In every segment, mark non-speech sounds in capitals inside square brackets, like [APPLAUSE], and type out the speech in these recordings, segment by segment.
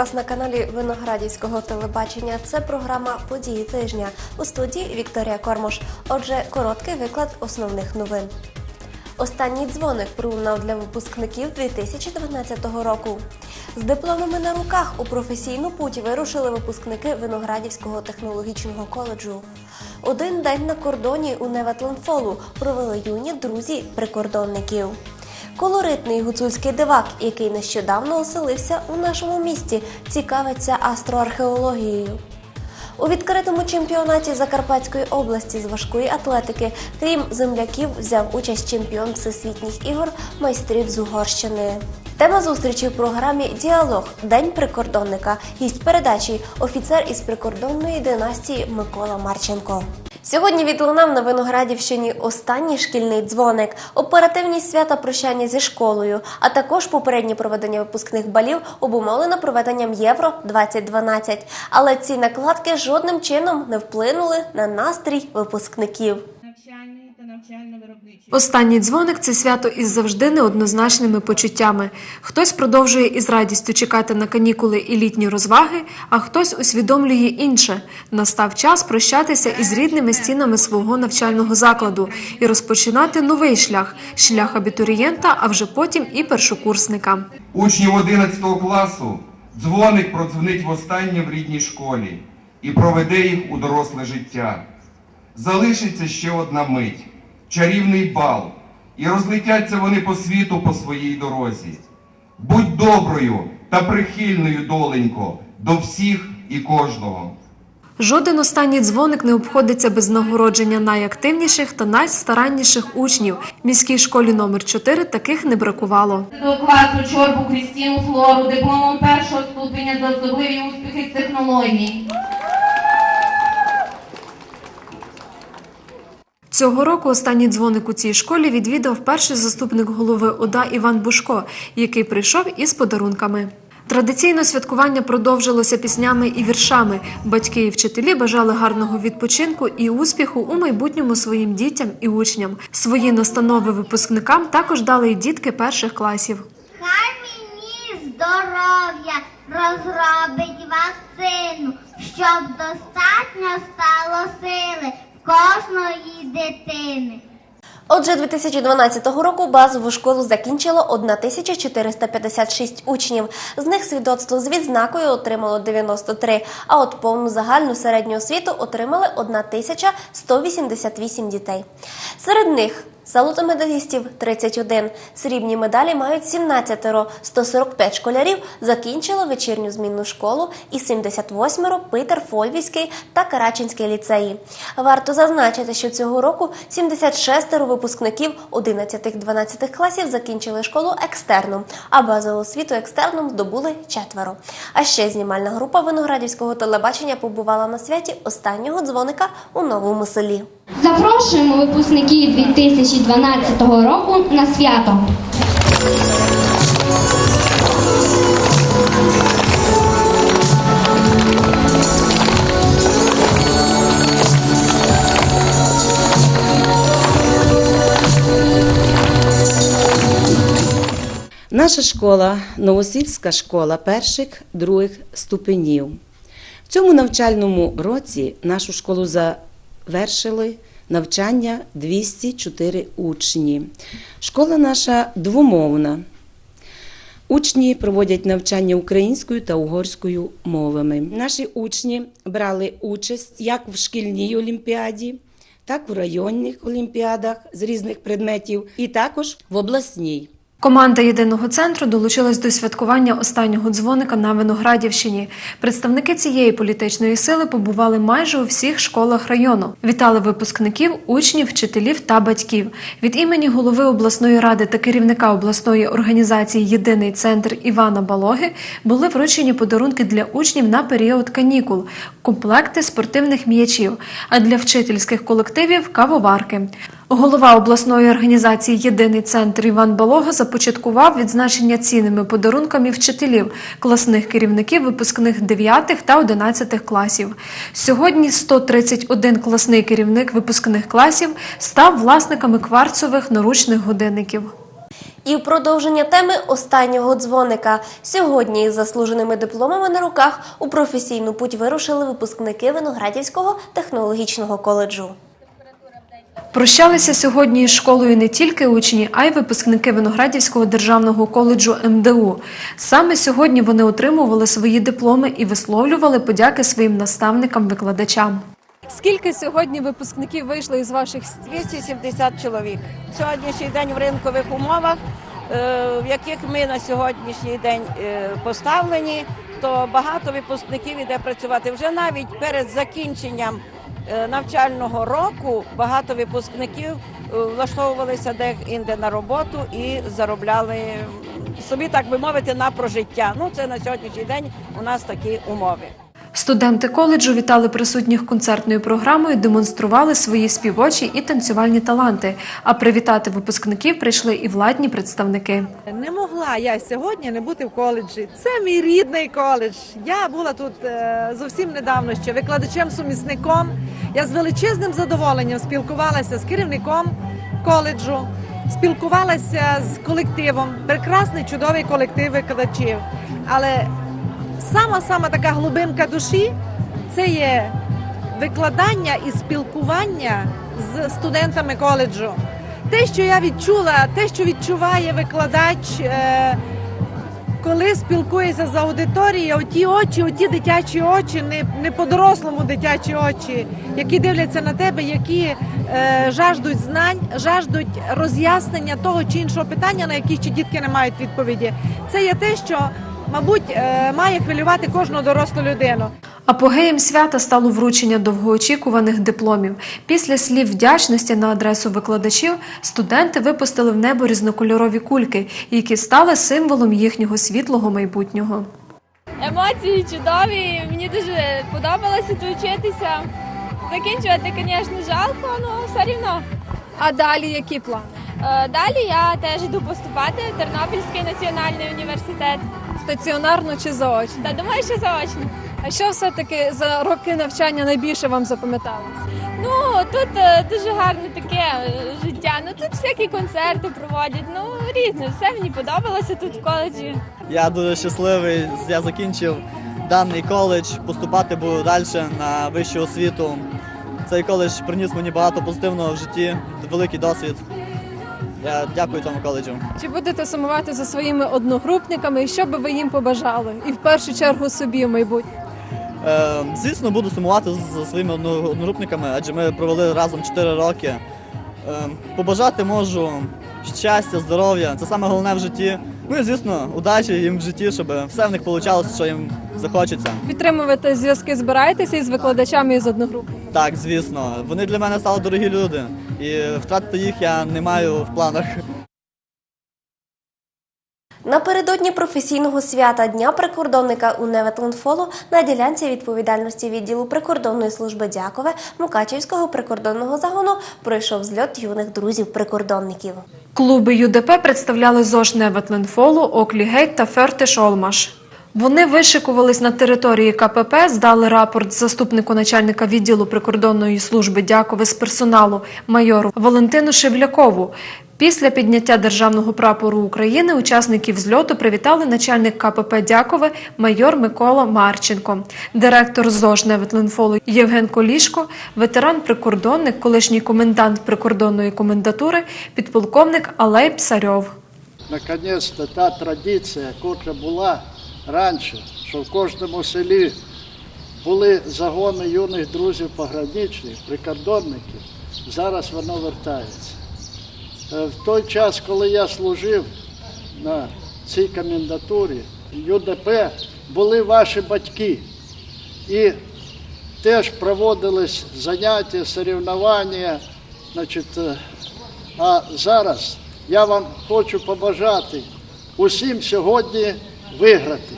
Вас на каналі Виноградівського телебачення. Це програма Події тижня у студії Вікторія Кормош. Отже, короткий виклад основних новин. Останній дзвоник пролунав для випускників 2012 року. З дипломами на руках у професійну путь вирушили випускники Виноградівського технологічного коледжу. Один день на кордоні у Неветленфолу провели юні друзі прикордонників. Колоритний гуцульський дивак, який нещодавно оселився у нашому місті, цікавиться астроархеологією. У відкритому чемпіонаті Закарпатської області з важкої атлетики, крім земляків, взяв участь чемпіон всесвітніх ігор майстрів з Угорщини. Тема зустрічі в програмі Діалог День прикордонника. Гість передачі офіцер із прикордонної династії Микола Марченко. Сьогодні відлунав на Виноградівщині останній шкільний дзвоник, оперативні свята прощання зі школою, а також попереднє проведення випускних балів обумовлено проведенням Євро 2012. Але ці накладки жодним чином не вплинули на настрій випускників. Останній дзвоник це свято із завжди неоднозначними почуттями. Хтось продовжує із радістю чекати на канікули і літні розваги, а хтось усвідомлює інше. Настав час прощатися із рідними стінами свого навчального закладу і розпочинати новий шлях шлях абітурієнта, а вже потім і першокурсника. Учнів 11 класу дзвоник продзвонить востаннє в рідній школі і проведе їх у доросле життя. Залишиться ще одна мить, чарівний бал, і розлетяться вони по світу по своїй дорозі. Будь доброю та прихильною, доленько, до всіх і кожного. Жоден останній дзвоник не обходиться без нагородження найактивніших та найстаранніших учнів. Міській школі номер 4 таких не бракувало. До класу Чорбу Крістіну Флору дипломом першого ступеня за особливі успіхи з технологій. Цього року останній дзвоник у цій школі відвідав перший заступник голови ОДА Іван Бушко, який прийшов із подарунками. Традиційно святкування продовжилося піснями і віршами. Батьки і вчителі бажали гарного відпочинку і успіху у майбутньому своїм дітям і учням. Свої настанови випускникам також дали й дітки перших класів. Хай мені здоров'я розробить вакцину, щоб достатньо стало сили кожної дитини. Отже, 2012 року базову школу закінчило 1456 учнів. З них свідоцтво з відзнакою отримало 93, а от повну загальну середню освіту отримали 1188 дітей. Серед них Золотомедалістів 31, срібні медалі мають 17, 145 школярів закінчило вечірню змінну школу і 78 Питер Фольвійський та Карачинський ліцеї. Варто зазначити, що цього року 76 випускників 11-12 класів закінчили школу екстерном, а базову освіту екстерном здобули четверо. А ще знімальна група виноградівського телебачення побувала на святі останнього дзвоника у новому селі. Запрошуємо випускників 2012 року на свято. Наша школа Новосільська школа перших других ступенів. В цьому навчальному році нашу школу завершили навчання 204 учні. Школа наша двомовна. Учні проводять навчання українською та угорською мовами. Наші учні брали участь як в шкільній олімпіаді, так в районних олімпіадах з різних предметів, і також в обласній. Команда єдиного центру долучилась до святкування останнього дзвоника на Виноградівщині. Представники цієї політичної сили побували майже у всіх школах району. Вітали випускників, учнів, вчителів та батьків. Від імені голови обласної ради та керівника обласної організації Єдиний центр Івана Балоги були вручені подарунки для учнів на період канікул, комплекти спортивних м'ячів, а для вчительських колективів кавоварки. Голова обласної організації Єдиний центр Іван Балога започаткував відзначення цінними подарунками вчителів, класних керівників випускних 9 та 11 класів. Сьогодні 131 класний керівник випускних класів став власниками кварцових наручних годинників. І в продовження теми останнього дзвоника. Сьогодні із заслуженими дипломами на руках у професійну путь вирушили випускники Виноградівського технологічного коледжу. Прощалися сьогодні із школою не тільки учні, а й випускники Виноградівського державного коледжу МДУ. Саме сьогодні вони отримували свої дипломи і висловлювали подяки своїм наставникам-викладачам. Скільки сьогодні випускників вийшло із ваших 270 чоловік. Сьогоднішній день в ринкових умовах, е, в яких ми на сьогоднішній день е, поставлені, то багато випускників іде працювати. Вже навіть перед закінченням навчального року багато випускників е, влаштовувалися де-інде на роботу і заробляли собі, так би мовити, на прожиття. Ну, це на сьогоднішній день у нас такі умови. Студенти коледжу вітали присутніх концертною програмою, демонстрували свої співочі і танцювальні таланти. А привітати випускників прийшли і владні представники. Не могла я сьогодні не бути в коледжі. Це мій рідний коледж. Я була тут е, зовсім недавно ще викладачем-сумісником. Я з величезним задоволенням спілкувалася з керівником коледжу, спілкувалася з колективом. Прекрасний, чудовий колектив викладачів. Але сама сама така глибинка душі це є викладання і спілкування з студентами коледжу. Те, що я відчула, те, що відчуває викладач, е, коли спілкується з аудиторією, оті очі, оті дитячі очі, не, не по-дорослому дитячі очі, які дивляться на тебе, які е, жаждуть знань, жаждуть роз'яснення того чи іншого питання, на які ще дітки не мають відповіді. Це є те, що, мабуть, е, має хвилювати кожну дорослу людину. Апогеєм свята стало вручення довгоочікуваних дипломів. Після слів вдячності на адресу викладачів студенти випустили в небо різнокольорові кульки, які стали символом їхнього світлого майбутнього. Емоції чудові. Мені дуже подобалося тут вчитися. Закінчувати, звісно, жалко, але все рівно. А далі які плани? Е, Далі я теж йду поступати в Тернопільський національний університет. Стаціонарно чи заочно? Та думаю, що заочно. А що все-таки за роки навчання найбільше вам запам'яталось? Ну тут е, дуже гарне таке е, життя. Ну тут всякі концерти проводять. Ну різне. Все мені подобалося тут в коледжі. Я дуже щасливий. Я закінчив даний коледж, поступати буду далі на вищу освіту. Цей коледж приніс мені багато позитивного в житті, великий досвід. Я дякую цьому коледжу. Чи будете сумувати за своїми одногрупниками і що би ви їм побажали? І в першу чергу собі в майбутньому? Е, звісно, буду сумувати за своїми одногрупниками, адже ми провели разом 4 роки. Е, побажати можу щастя, здоров'я. Це саме головне в житті. Ну і звісно, удачі їм в житті, щоб все в них вийшло, що їм захочеться. Підтримувати зв'язки збираєтеся із викладачами і з одногрупниками? Так, звісно, вони для мене стали дорогі люди, і втратити їх я не маю в планах. Напередодні професійного свята Дня прикордонника у Неветленфолу на ділянці відповідальності відділу прикордонної служби Дякове Мукачівського прикордонного загону пройшов зльот юних друзів прикордонників. Клуби ЮДП представляли ЗОЖ Неветленфолу, Оклігейт та Фертиш Олмаш. Вони вишикувались на території КПП, здали рапорт заступнику начальника відділу прикордонної служби дякове з персоналу майору Валентину Шевлякову. Після підняття державного прапору України учасників зльоту привітали начальник КПП Дякове майор Микола Марченко, директор ЗОЖ Неветленфолу Євген Колішко, ветеран-прикордонник, колишній комендант прикордонної комендатури, підполковник Алей Псарьов. наконец-то та традиція, яка була раніше, що в кожному селі були загони юних друзів пограничних, прикордонників, зараз воно вертається. Е, В той час, коли я служив на цій комендатурі, ЮДП були ваші батьки. І теж проводились заняття, соревнування. Значить, е, а зараз я вам хочу побажати усім сьогодні виграти.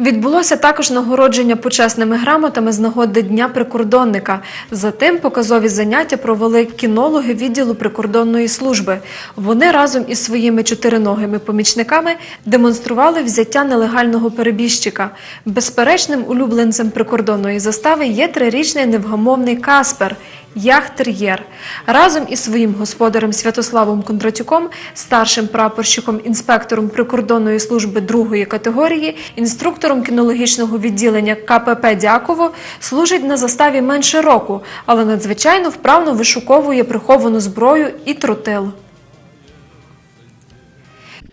Відбулося також нагородження почесними грамотами з нагоди Дня прикордонника. Затим показові заняття провели кінологи відділу прикордонної служби. Вони разом із своїми чотириногими помічниками демонстрували взяття нелегального перебіжчика. Безперечним улюбленцем прикордонної застави є трирічний невгамовний Каспер. Яхтер'єр. Разом із своїм господарем Святославом Кондратюком, старшим прапорщиком, інспектором прикордонної служби другої категорії, інструктором кінологічного відділення КПП Дяково служить на заставі менше року, але надзвичайно вправно вишуковує приховану зброю і тротил.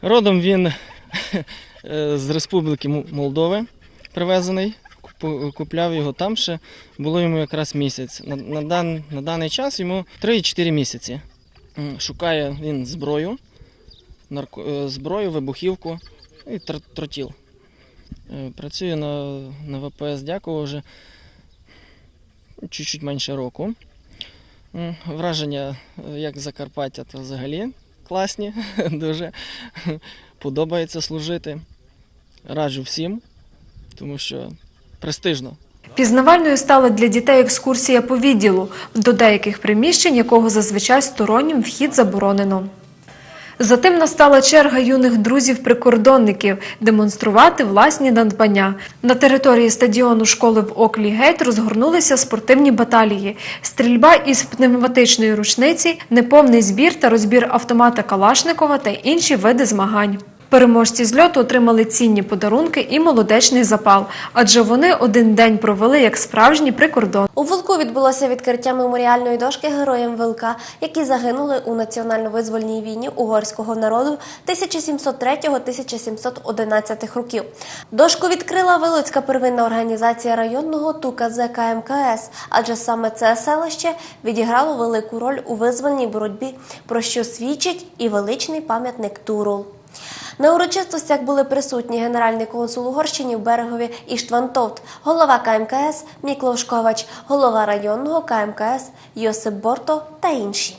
Родом він [LAUGHS] е, з Республіки Молдови привезений. Купляв його там ще, було йому якраз місяць. На, на, дан, на даний час йому 3-4 місяці. Шукає він зброю, нарко, е, зброю, вибухівку і тр- тротіл. Е, Працює на, на ВПС Дяково вже чуть-чуть менше року. Враження, е, як Закарпаття, то взагалі класні, [LAUGHS] дуже [LAUGHS] подобається служити. Раджу всім, тому що престижно. Пізнавальною стала для дітей екскурсія по відділу, до деяких приміщень якого зазвичай стороннім вхід заборонено. Затим настала черга юних друзів-прикордонників демонструвати власні надбання. На території стадіону школи в Оклі Гейт розгорнулися спортивні баталії, стрільба із пневматичної рушниці, неповний збір та розбір автомата Калашникова та інші види змагань. Переможці зльоту отримали цінні подарунки і молодечний запал, адже вони один день провели як справжні прикордонники. У Волку відбулося відкриття меморіальної дошки героям Вилка, які загинули у національно-визвольній війні угорського народу 1703-1711 років. Дошку відкрила Вилицька первинна організація районного ТУКЗ КМКС, адже саме це селище відіграло велику роль у визвольній боротьбі, про що свідчить і величний пам'ятник Турул. На урочистостях були присутні генеральний консул Угорщині в Берегові Іштван Товт, голова КМКС Міклош Ковач, голова районного КМКС Йосип Борто та інші.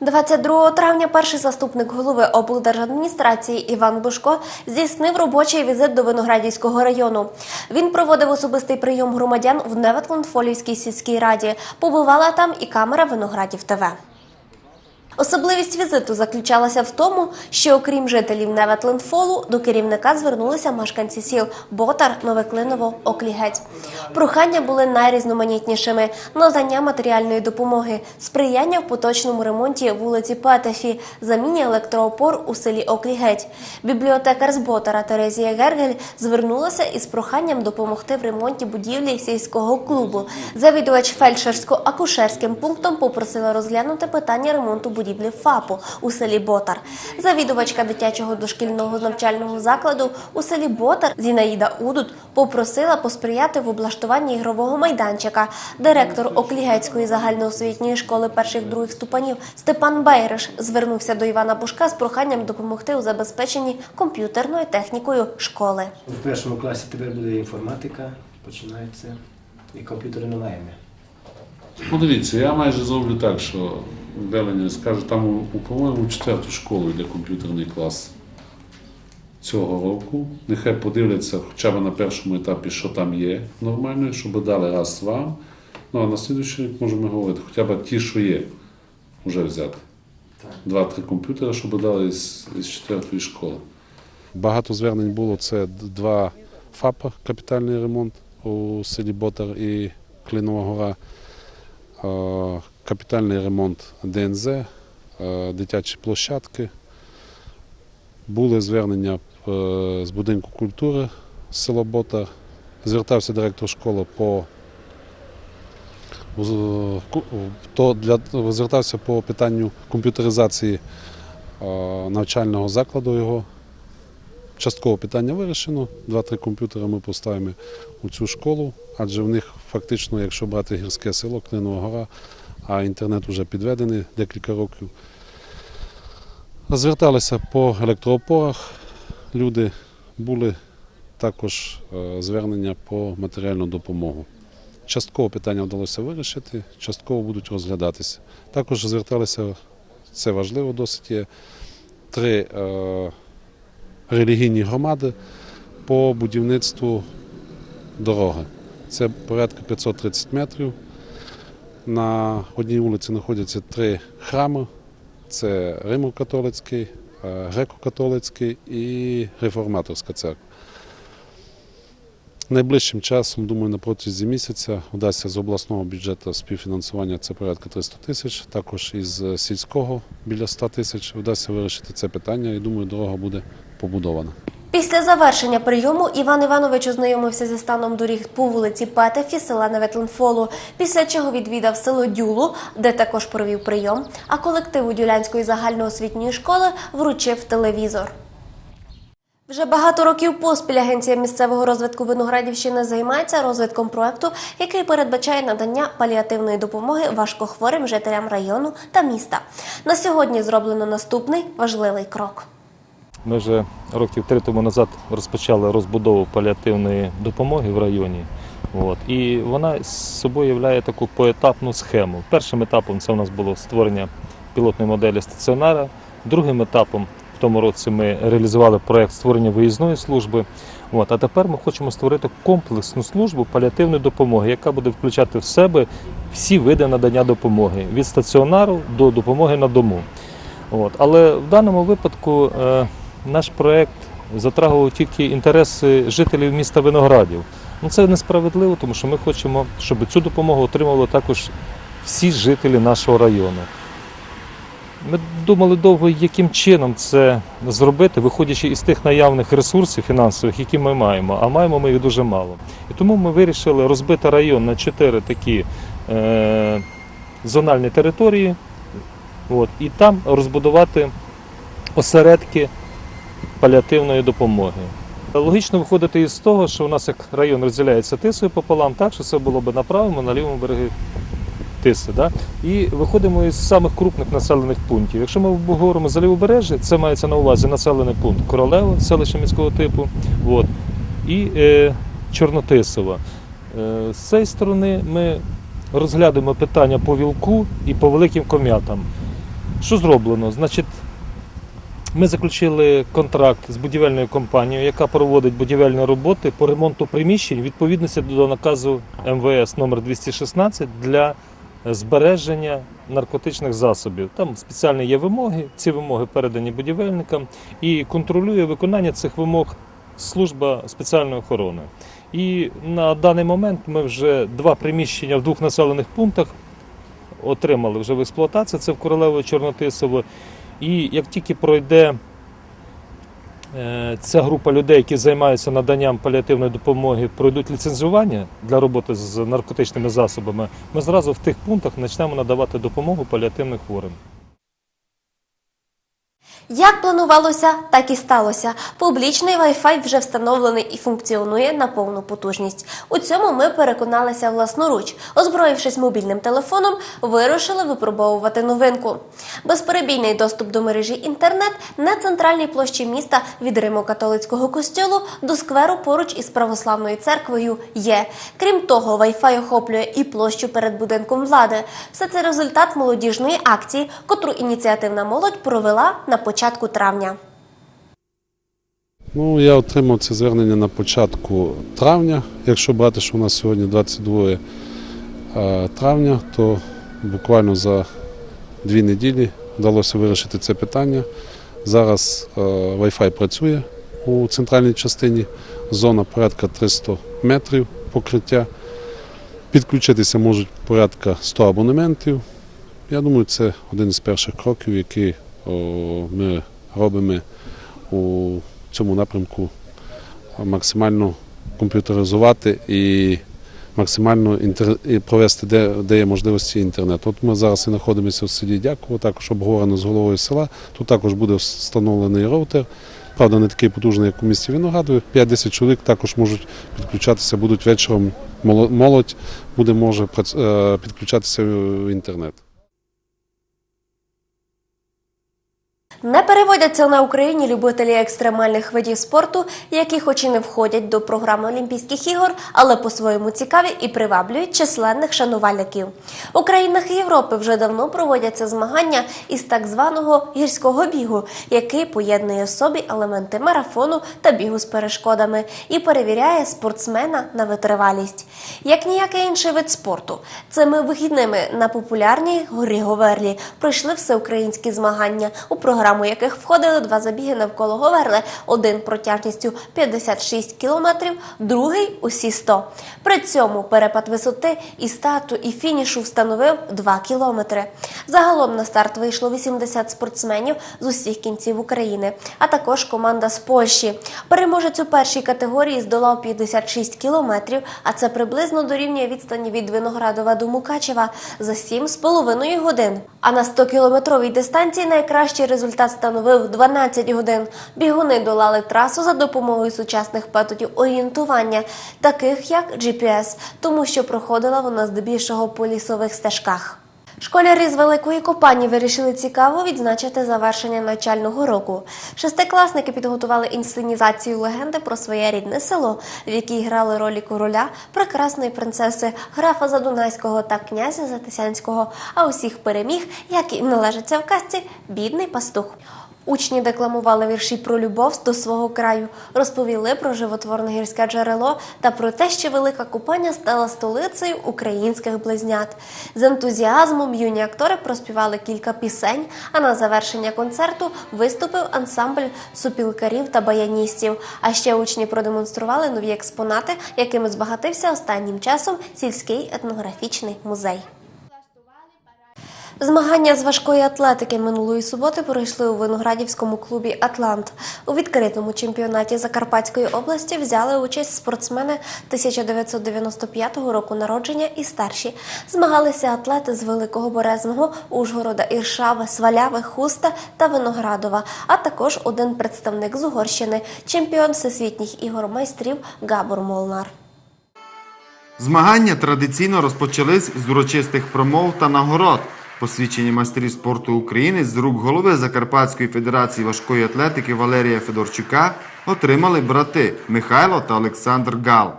22 травня перший заступник голови облдержадміністрації Іван Бушко здійснив робочий візит до Виноградівського району. Він проводив особистий прийом громадян в Неветландфолівській сільській раді. Побувала там і камера Виноградів ТВ. Особливість візиту заключалася в тому, що окрім жителів Неветлендфолу, до керівника звернулися мешканці сіл Ботар, Новоклиново, Оклігець. Прохання були найрізноманітнішими: надання матеріальної допомоги, сприяння в поточному ремонті вулиці Петефі, заміні електроопор у селі Оклігець. Бібліотекар з Ботара Терезія Гергель звернулася із проханням допомогти в ремонті будівлі сільського клубу. Завідувач фельдшерсько-акушерським пунктом попросила розглянути питання ремонту будівлі ФАПу у селі Ботар. Завідувачка дитячого дошкільного навчального закладу у селі Ботар Зінаїда Удут попросила посприяти в облаштуванні ігрового майданчика. Директор Оклігецької загальноосвітньої школи перших других ступенів Степан Бейриш звернувся до Івана Бушка з проханням допомогти у забезпеченні комп'ютерною технікою школи. В першому класі тепер буде інформатика, починається і комп'ютери не маємо. Ну, дивіться, я майже зроблю так, що Велення скаже, там, у, у, по-моєму, четверту школу йде комп'ютерний клас цього року. Нехай подивляться хоча б на першому етапі, що там є нормально, щоб дали раз вам. Ну а на слідуючий рік можемо говорити, хоча б ті, що є, вже взяти. Два-три комп'ютери, щоб дали з, з четвертої школи. Багато звернень було. Це два ФАПа, капітальний ремонт у селі Ботар і Клинова гора, капітальний ремонт ДНЗ, е, дитячі площадки. Були звернення е, з будинку культури село Ботар. Звертався директор школи по то для звертався по питанню комп'ютеризації е, навчального закладу його. Частково питання вирішено. Два-три комп'ютери ми поставимо у цю школу, адже в них фактично, якщо брати гірське село, Клинова гора, а інтернет вже підведений декілька років. Зверталися по електроопорах. Люди були також е, звернення по матеріальну допомогу. Частково питання вдалося вирішити, частково будуть розглядатися. Також зверталися, це важливо досить є, три е, релігійні громади по будівництву дороги. Це порядка 530 метрів. На одній вулиці знаходяться три храми: це Римо-католицький, е, греко-католицький і реформаторська церква. Найближчим часом, думаю, на протязі місяця вдасться з обласного бюджету співфінансування це порядка 300 тисяч, також із е, сільського біля 100 тисяч вдасться вирішити це питання і думаю, дорога буде побудована. Після завершення прийому Іван Іванович ознайомився зі станом доріг по вулиці Петефі села Неветленфолу, після чого відвідав село Дюлу, де також провів прийом, а колективу Дюлянської загальноосвітньої школи вручив телевізор. Вже багато років поспіль агенція місцевого розвитку Виноградівщини займається розвитком проекту, який передбачає надання паліативної допомоги важкохворим жителям району та міста. На сьогодні зроблено наступний важливий крок. Ми вже років три тому назад розпочали розбудову паліативної допомоги в районі. От. І вона з собою являє таку поетапну схему. Першим етапом це у нас було створення пілотної моделі стаціонара. Другим етапом в тому році ми реалізували проєкт створення виїзної служби. От. А тепер ми хочемо створити комплексну службу паліативної допомоги, яка буде включати в себе всі види надання допомоги від стаціонару до допомоги на дому. От. Але в даному випадку е, наш проєкт затрагував тільки інтереси жителів міста Виноградів. Ну, це несправедливо, тому що ми хочемо, щоб цю допомогу отримували також всі жителі нашого району. Ми думали довго, яким чином це зробити, виходячи із тих наявних ресурсів фінансових, які ми маємо, а маємо ми їх дуже мало. І тому ми вирішили розбити район на чотири такі е, зональні території, от, і там розбудувати осередки паліативної допомоги. Логічно виходити із того, що у нас як район розділяється тисою пополам, так що це було б на правому, на лівому берегі Тиси. Да? І виходимо із самих крупних населених пунктів. Якщо ми говоримо за лівобережжя, це мається на увазі населений пункт Королево, селище міського типу, от, і е, Чорнотисова. Е, з цієї сторони ми розглядаємо питання по вілку і по великим ком'ятам. Що зроблено? Значить, ми заключили контракт з будівельною компанією, яка проводить будівельні роботи по ремонту приміщень відповідності до наказу МВС номер 216 для збереження наркотичних засобів. Там спеціальні є вимоги, ці вимоги передані будівельникам і контролює виконання цих вимог служба спеціальної охорони. І на даний момент ми вже два приміщення в двох населених пунктах отримали вже в експлуатацію. Це в Королево Чорнотисово. І як тільки пройде е, ця група людей, які займаються наданням паліативної допомоги, пройдуть ліцензування для роботи з наркотичними засобами, ми зразу в тих пунктах почнемо надавати допомогу паліативним хворим. Як планувалося, так і сталося. Публічний Wi-Fi вже встановлений і функціонує на повну потужність. У цьому ми переконалися власноруч. Озброївшись мобільним телефоном, вирушили випробовувати новинку. Безперебійний доступ до мережі інтернет на центральній площі міста від Римо-католицького костюлу до скверу поруч із православною церквою є. Крім того, Wi-Fi охоплює і площу перед будинком влади. Все це результат молодіжної акції, котру ініціативна молодь провела на початку травня. Ну, я отримав це звернення на початку травня. Якщо брати, що у нас сьогодні 22 е, травня, то буквально за дві неділі вдалося вирішити це питання. Зараз е, Wi-Fi працює у центральній частині, зона порядка 300 метрів покриття. Підключитися можуть порядка 100 абонементів. Я думаю, це один із перших кроків, які о, ми робимо у цьому напрямку максимально комп'ютеризувати і максимально інтер... і провести, де, де є можливості інтернету. От ми зараз і знаходимося в селі Дяково, також обговорено з головою села. Тут також буде встановлений роутер. Правда, не такий потужний, як у місті Виноградові. 5-10 чоловік також можуть підключатися, будуть вечором. моло- Молодь буде може підключатися в інтернет. Не переводяться на Україні любителі екстремальних видів спорту, які хоч і не входять до програми Олімпійських ігор, але по-своєму цікаві і приваблюють численних шанувальників. У країнах Європи вже давно проводяться змагання із так званого гірського бігу, який поєднує в собі елементи марафону та бігу з перешкодами і перевіряє спортсмена на витривалість. Як ніякий інший вид спорту, цими вихідними на популярній горі Говерлі пройшли всеукраїнські змагання у програму програму яких входили два забіги навколо Говерли, один протяжністю 56 кілометрів, другий усі 100. При цьому перепад висоти і старту і фінішу встановив 2 кілометри. Загалом на старт вийшло 80 спортсменів з усіх кінців України, а також команда з Польщі. Переможець у першій категорії здолав 56 кілометрів, а це приблизно дорівнює відстані від Виноградова до Мукачева за 7,5 годин. А на 100-кілометровій дистанції найкращий результат становив 12 годин. Бігуни долали трасу за допомогою сучасних методів орієнтування, таких як GPS, тому що проходила вона здебільшого по лісових стежках. Школярі з великої копані вирішили цікаво відзначити завершення навчального року. Шестикласники підготували інсценізацію легенди про своє рідне село, в якій грали ролі короля, прекрасної принцеси, графа Задунайського та князя Затисянського. А усіх переміг, як і належиться в казці, бідний пастух. Учні декламували вірші про любов до свого краю, розповіли про животворне гірське джерело та про те, що Велика Купання стала столицею українських близнят. З ентузіазмом юні актори проспівали кілька пісень, а на завершення концерту виступив ансамбль супілкарів та баяністів. А ще учні продемонстрували нові експонати, якими збагатився останнім часом сільський етнографічний музей. Змагання з важкої атлетики минулої суботи пройшли у Виноградівському клубі Атлант. У відкритому чемпіонаті Закарпатської області взяли участь спортсмени 1995 року народження і старші. Змагалися атлети з Великого Березного, Ужгорода, Іршави, Сваляви, Хуста та Виноградова, а також один представник з Угорщини, чемпіон всесвітніх ігор майстрів Габор Молнар. Змагання традиційно розпочались з урочистих промов та нагород. Посвідчені майстрів спорту України з рук голови Закарпатської федерації важкої атлетики Валерія Федорчука отримали брати Михайло та Олександр Гал.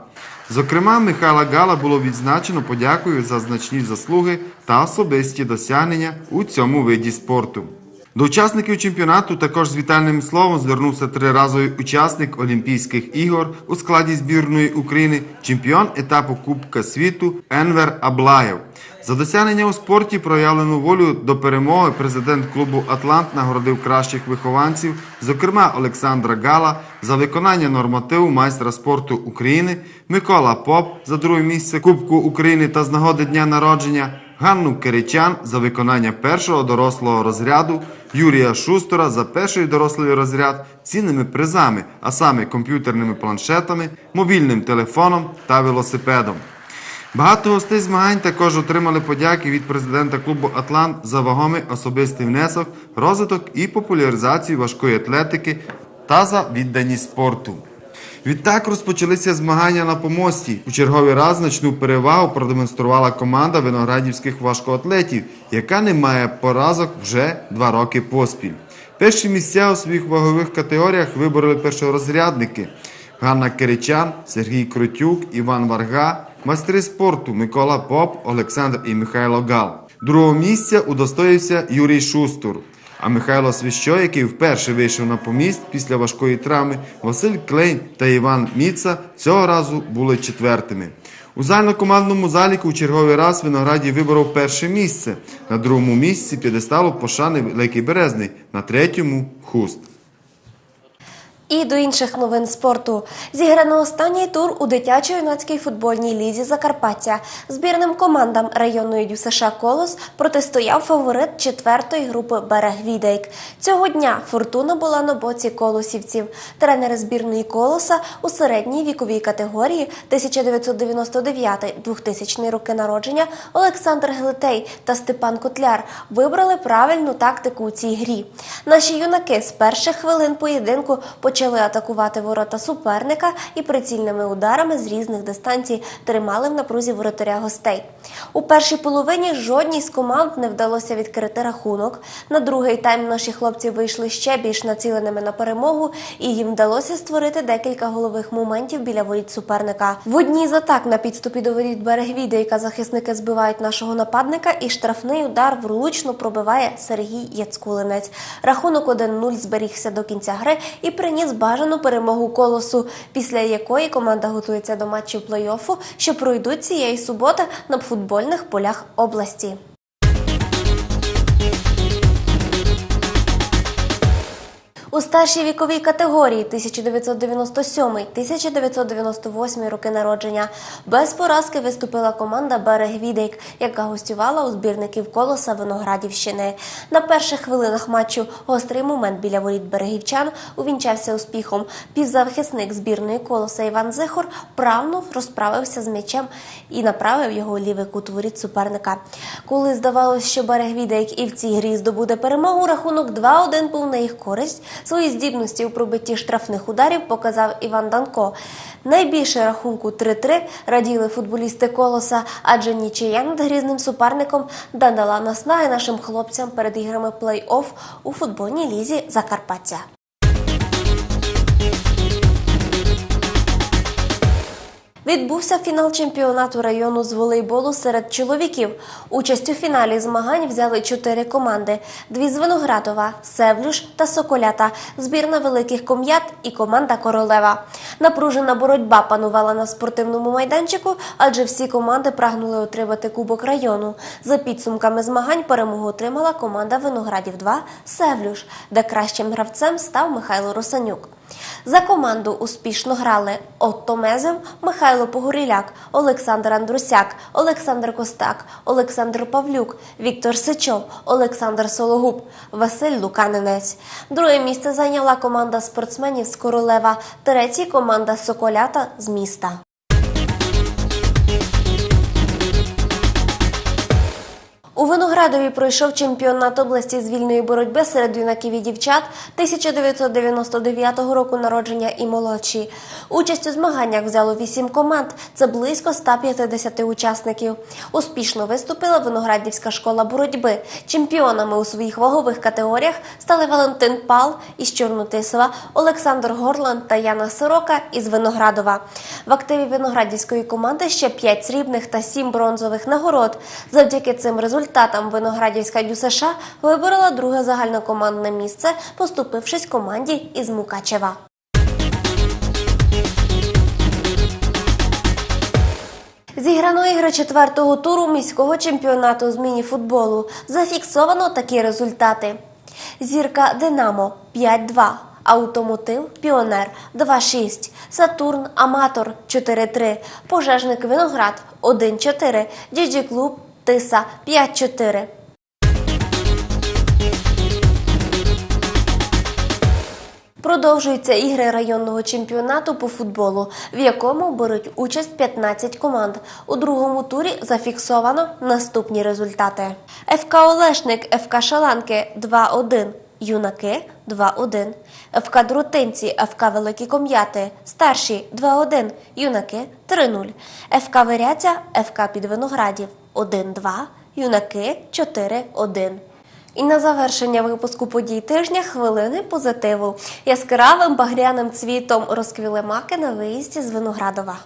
Зокрема, Михайла Гала було відзначено подякою за значні заслуги та особисті досягнення у цьому виді спорту. До учасників чемпіонату також з вітальним словом звернувся триразовий учасник Олімпійських ігор у складі збірної України, чемпіон етапу Кубка світу Енвер Аблаєв. За досягнення у спорті, проявлену волю до перемоги, президент клубу Атлант нагородив кращих вихованців, зокрема Олександра Гала за виконання нормативу майстра спорту України, Микола Поп за друге місце Кубку України та з нагоди дня народження. Ганну Киричан за виконання першого дорослого розряду, Юрія Шустора за перший дорослий розряд цінними призами, а саме комп'ютерними планшетами, мобільним телефоном та велосипедом. Багато гостей змагань також отримали подяки від президента клубу Атлант за вагомий особистий внесок, розвиток і популяризацію важкої атлетики та за відданість спорту. Відтак розпочалися змагання на помості. У черговий раз значну перевагу продемонструвала команда виноградівських важкоатлетів, яка не має поразок вже два роки поспіль. Перші місця у своїх вагових категоріях вибороли першорозрядники Ганна Киричан, Сергій Крутюк, Іван Варга, майстри спорту Микола Поп, Олександр і Михайло Гал. Другого місця удостоївся Юрій Шустур. А Михайло Свіщо, який вперше вийшов на поміст після важкої травми, Василь Клейн та Іван Міца цього разу були четвертими. У загальнокомандному заліку у черговий раз Винограді виборов перше місце. На другому місці п'єдесталу пошани Великий Березний, на третьому хуст. І до інших новин спорту зіграно останній тур у дитячо-юнацькій футбольній лізі Закарпаття. Збірним командам районної ДЮСШ Колос протистояв фаворит четвертої групи Берег Відейк. Цього дня фортуна була на боці колосівців. Тренери збірної колоса у середній віковій категорії 1999-2000 роки народження Олександр Глитей та Степан Котляр вибрали правильну тактику у цій грі. Наші юнаки з перших хвилин поєдинку почали атакувати ворота суперника і прицільними ударами з різних дистанцій тримали в напрузі воротаря гостей. У першій половині жодній з команд не вдалося відкрити рахунок. На другий тайм наші хлопці вийшли ще більш націленими на перемогу, і їм вдалося створити декілька голових моментів біля воріт суперника. В одній з атак на підступі до воріт берег яка захисники збивають нашого нападника, і штрафний удар влучно пробиває Сергій Яцкулинець. Рахунок 1-0 зберігся до кінця гри і приніс бажану перемогу колосу, після якої команда готується до матчів плей-оффу, що пройдуть цієї суботи на футбольних полях області. У старшій віковій категорії 1997-1998 роки народження без поразки виступила команда Берег Відейк, яка гостювала у збірників колоса Виноградівщини. На перших хвилинах матчу гострий момент біля воріт берегівчан увінчався успіхом. Півзахисник збірної колоса Іван Зихор правно розправився з м'ячем і направив його лівий кут воріт суперника. Коли здавалось, що берег Відейк і в цій грі здобуде перемогу, рахунок 2-1 був на їх користь. Свої здібності у пробитті штрафних ударів показав Іван Данко. Найбільше рахунку 3-3 раділи футболісти колоса, адже нічия над грізним суперником додала наснаги нашим хлопцям перед іграми плей-офф у футбольній лізі Закарпаття. Відбувся фінал чемпіонату району з волейболу серед чоловіків. Участь у фіналі змагань взяли чотири команди: дві з Виноградова, Севлюш та Соколята, збірна великих ком'ят і команда Королева. Напружена боротьба панувала на спортивному майданчику, адже всі команди прагнули отримати кубок району. За підсумками змагань перемогу отримала команда Виноградів 2 Севлюш, де кращим гравцем став Михайло Росанюк. За команду успішно грали Отто Мезев, Михайло Погоріляк, Олександр Андрусяк, Олександр Костак, Олександр Павлюк, Віктор Сичов, Олександр Сологуб, Василь Луканинець. Друге місце зайняла команда спортсменів з Королева, третє команда Соколята з міста. У Виноградові пройшов чемпіонат області з вільної боротьби серед юнаків і дівчат 1999 року народження і молодші. Участь у змаганнях взяло вісім команд. Це близько 150 учасників. Успішно виступила Виноградівська школа боротьби. Чемпіонами у своїх вагових категоріях стали Валентин Пал із Чорнотисова, Олександр Горлан та Яна Сорока із Виноградова. В активі виноградівської команди ще 5 срібних та 7 бронзових нагород. Завдяки цим результатам Виноградівська ДЮСШ виборола друге загальнокомандне місце, поступившись команді із Мукачева. Зіграно ігри четвертого туру міського чемпіонату з міні-футболу. Зафіксовано такі результати: Зірка Динамо 5-2. Автомотив Піонер 2-6, Сатурн Аматор 4-3, Пожежник Виноград 1-4, Діджі Клуб Тиса 5-4. Продовжуються ігри районного чемпіонату по футболу, в якому беруть участь 15 команд. У другому турі зафіксовано наступні результати: ФК Олешник, ФК Шаланки 2-1, Юнаки 2-1, ФК Друтинці, ФК Великі Ком'яти, старші 2-1, юнаки 3-0, ФК Виряця, ФК Підвиноградів 1-2, юнаки 4-1. І на завершення випуску подій тижня хвилини позитиву. Яскравим багряним цвітом розквіли маки на виїзді з Виноградова.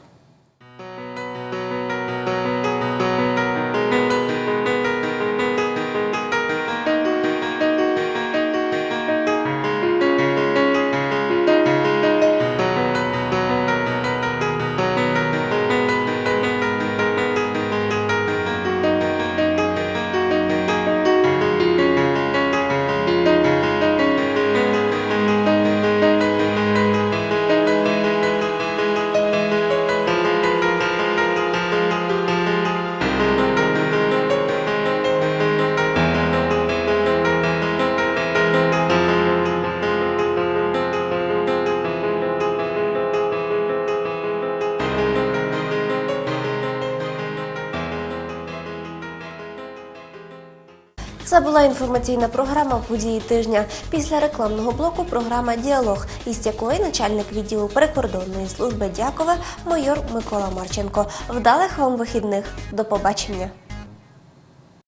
Це інформаційна програма події тижня. Після рекламного блоку програма Діалог, із якої начальник відділу прикордонної служби Дякова майор Микола Марченко. Вдалих вам вихідних. До побачення.